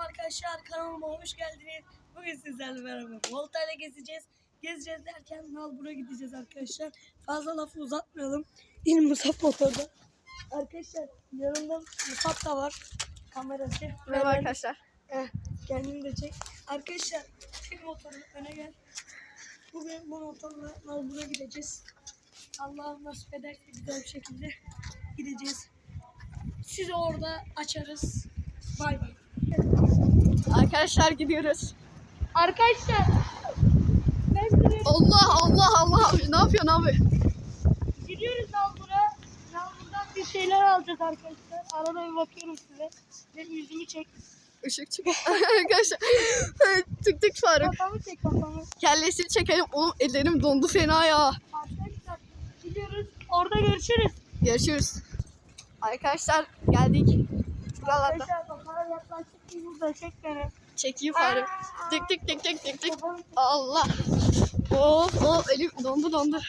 arkadaşlar kanalıma hoş geldiniz. Bugün sizlerle beraber Volta ile gezeceğiz. Gezeceğiz derken Nalbur'a gideceğiz arkadaşlar. Fazla lafı uzatmayalım. İl Musab motorda. Arkadaşlar yanımda Musab da var. Kamerası. Merhaba ben- arkadaşlar. Eh, kendini de çek. Arkadaşlar çek motoru öne gel. Bugün bu motorla Nalbur'a gideceğiz. Allah nasip ederse güzel bir şekilde gideceğiz. Sizi orada açarız. Bay bay. Arkadaşlar gidiyoruz. Arkadaşlar. Allah Allah Allah ne yapıyorsun abi? Gidiyoruz Nalbur'a. Nalbur'dan bir şeyler alacağız arkadaşlar. Arada bir bakıyorum size. Benim yüzümü çek. Işık çık. arkadaşlar tık tık Faruk. Kafamı çek kafamı. Kellesini çekelim. Oğlum ellerim dondu fena ya. Arkadaşlar gidiyoruz. Orada görüşürüz. Görüşürüz. Arkadaşlar geldik. Buralarda. Çekeyim tık tık tık tık tık. Kafamı çek. Allah. Oh oh elim dondu dondu.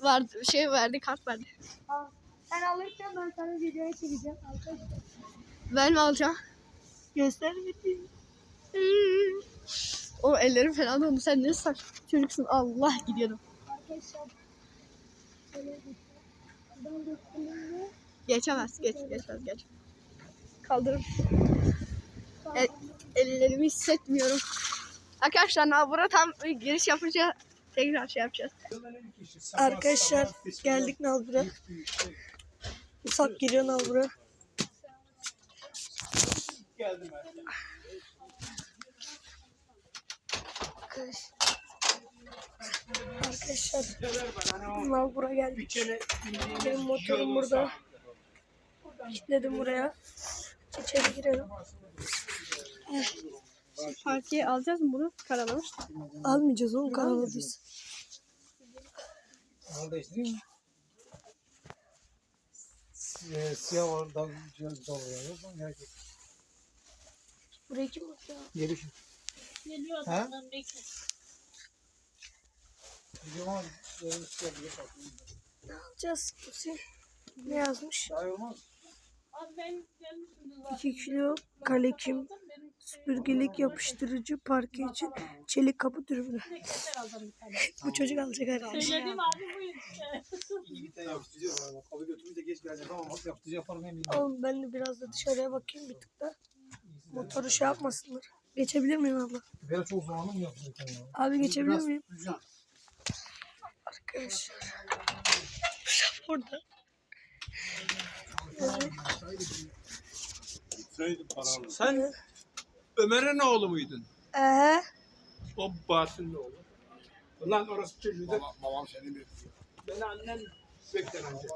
Var şey verdi kart verdi. Sen alırken ben sana videoya çekeceğim. Ben mi alacağım? Göster. O ellerim falan dondu. Sen ne sak çocuksun. Allah gidiyordum. Arkadaşlar. Şöyle bir- Ben göstereyim. Geçemez. Geç, geçmez geç. Kaldırın. El, ellerimi hissetmiyorum. Arkadaşlar Nalbur'a tam giriş yapınca tekrar şey yapacağız. Arkadaşlar geldik Nalbur'a. Musab giriyor Nalbur'a. Geldim Arkadaşlar Nalbur'a geldik. Benim motorum burada. Kilitledim buraya. İçeri girelim. Partiye alacağız mı bunu? Karalamış. Almayacağız oğlum kanaladayız. Al değiştireyim mi? Ee, siyah var, daha güzel oluyor. Yok mu? Gerek yok. Buraya kim bakıyor? Gelişim. Geliyor Ha? ben bekle. Gidiyorum ama e, siyah bir bakayım. Ne alacağız? Hüseyin? Ne yazmış? 2 kilo kalekim, süpürgelik yapıştırıcı, parke için çelik kapı dürbünü. Bu çocuk alacak herhalde. Eminim. Oğlum ben de biraz da dışarıya bakayım bir tık da. Motoru şey yapmasınlar. Geçebilir miyim abla? Böyle çok zamanım yapacak ya. Abi geçebilir Biraz miyim? Arkadaşlar. Burada. Sen Ömer'in oğlu muydun? Ee, O Basın'ın oğlu. Ulan orası çocuğu da Babam seni bir beni annen beklenecek.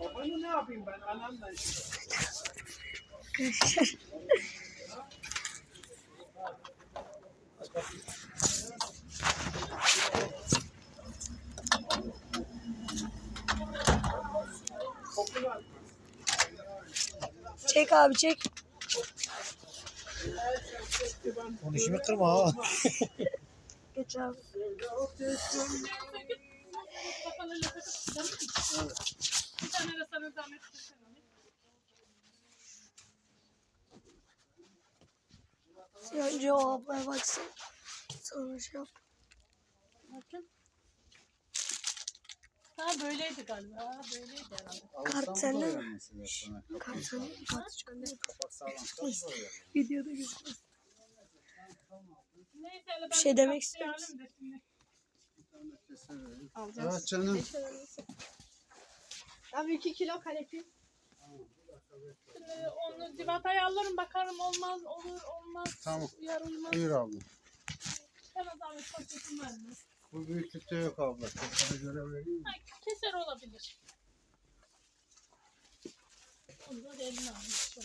Babanı ne yapayım ben anamla işte. Çek abi çek. Onu işimi kırma ha. Geç abi. Önce o ablaya baksın. Sonra şey yap. Bakın. Ha böyleydi galiba. Ha böyleydi herhalde. Kart sende mi? Kart sende mi? Kart sende mi? Videoda hele Bir şey demek ister istiyorum. Alacağız. Evet canım. Abi 2 kilo. Şimdi onu civataya alırım bakarım olmaz olur olmaz. Tamam. Uyar uymaz. Buyur abla. Sana zahmet paketim var mı? Bu büyüklükte yok abla. Sana göre vereyim mi? Ha, keser olabilir. Onu da eline almış.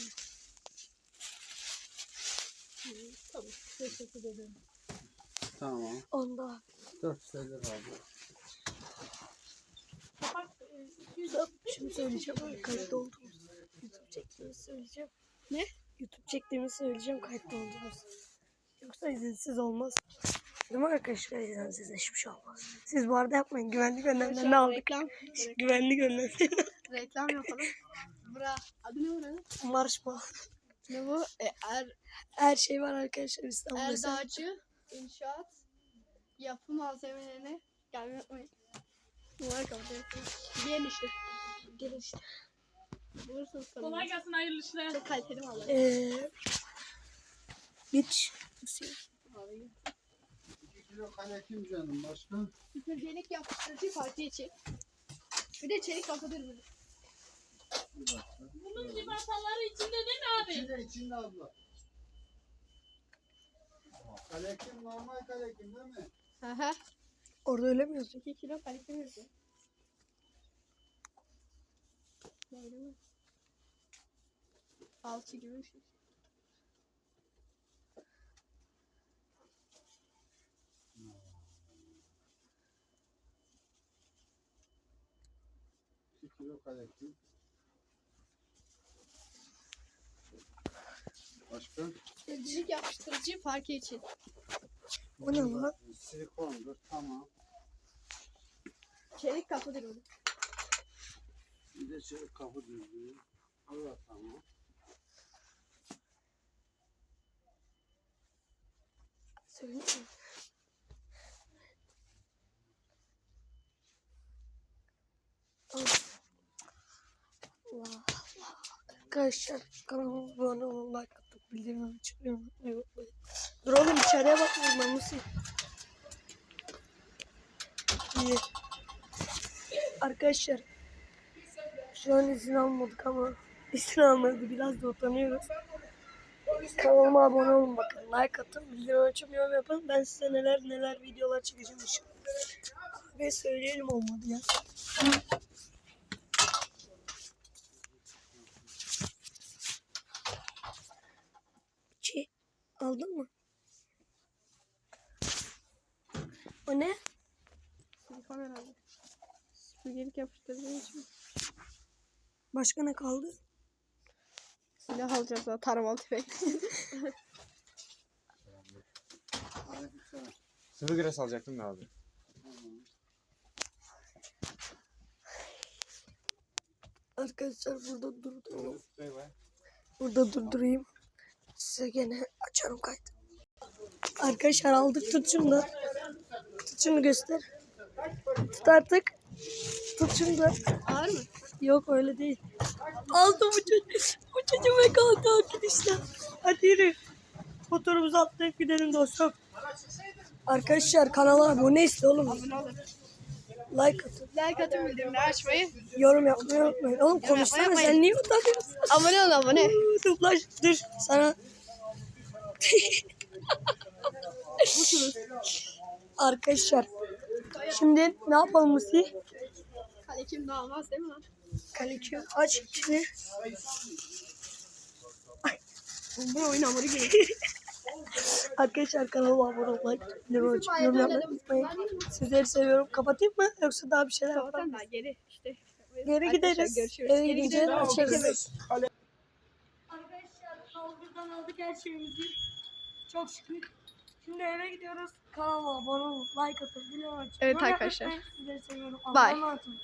Hı, Tabii. Teşekkür ederim. Tamam. Onda. Dört şeyler abla. Kapak e, 200 Şimdi söyleyeceğim abi kayıtta olduğumuz. YouTube çektiğimizi söyleyeceğim. Ne? YouTube çektiğimizi söyleyeceğim kayıtta olduğumuz. Yoksa izinsiz olmaz. Değil mi arkadaşlar? İzinsiz hiçbir şey olmaz. Siz bu arada yapmayın. Güvenlik önlemlerini aldık. Reklam, Güvenlik önlemlerini reklam yapalım. Bura. Adı ne marş mı? Ne bu? E, er, Her şey var arkadaşlar İstanbul'da. Erdağcı İnşaat Yapı malzemelerine gelmeyi unutmayın. Numara kapatıyorsunuz. Diğer işte. Gelin işte. Bulursunuz Kolay kanalımı. gelsin hayırlı işler. Çok kaliteli mallar. Ee, hiç. İki kilo kale kim canım başka? Süpürgelik yapıştırıcı parti için. Bir de çelik kapatır bunu. Bunun civataları içinde değil mi abi? İçinde içinde abla. Kalekim normal kalekim değil mi? Aha. Orada öyle mi yazıyor? 2 kilo kaliteli yazıyor. Böyle mi? Alçı gibi bir şey. Kilo kalekim. Başka? Süpürgelik yapıştırıcı parke için. O ne lan? Silikondur tamam. Çelik kapatır bunu. Bir de çelik kapı düzlüğü. O da tamam. Söyle. Allah Allah. Arkadaşlar kanalıma abone olun, like atıp bildirimleri açmayı unutmayın. Dur oğlum içeriye bakmayın ben nasıl? İyi. Arkadaşlar şu an izin almadık ama izin almadı biraz da utanıyoruz. Kanalıma abone olun bakın. Like atın, bildirim açıp yapın. Ben size neler neler videolar çekeceğim inşallah. Ve söyleyelim olmadı ya. Şey, aldın mı? O ne? Silikon herhalde. Süpürgelik yapıştırıcı için. Başka ne kaldı? Silah alacağız daha taramalı tüfek. Sıvı gres alacaktım da abi. Arkadaşlar burada durdurayım. Burada durdurayım. Size gene açarım kaydı. Arkadaşlar aldık tut şunu da. Tut şunu göster. Tut artık. Tut şunu da. Ağır mı? Yok öyle değil. Aldı bu çocuk. Bu çocuk ve kaldı arkadaşlar. Hadi yürü. Motorumuzu atlayıp gidelim dostum. Arkadaşlar kanala abone iste oğlum. Like atın. Like atın bildirimleri açmayı. Yorum yapmayı unutmayın. Oğlum konuşsana sen niye utanıyorsun? Abone olun abone. Dublaj dur sana. Arkadaşlar şimdi ne yapalım Musi? Kale kim dağılmaz değil mi lan? Kaleci aç içini. Bu oyun hamuru gibi. Arkadaşlar kanalıma abone olmayı, yorum açıp yorum yapmayı unutmayın. Sizleri seviyorum. Kapatayım mı yoksa daha bir şeyler? Tamam daha geri işte. Geri Arkadaşlar, gideriz. Görüşürüz. Eve gidelim. açarız. Arkadaşlar kaldırdan aldık her şeyimizi. Çok şükür. Şimdi eve gidiyoruz. Kanalıma abone olun, like atın, bildirim açın. Evet arkadaşlar. Sizleri seviyorum. Allah'a emanet olun.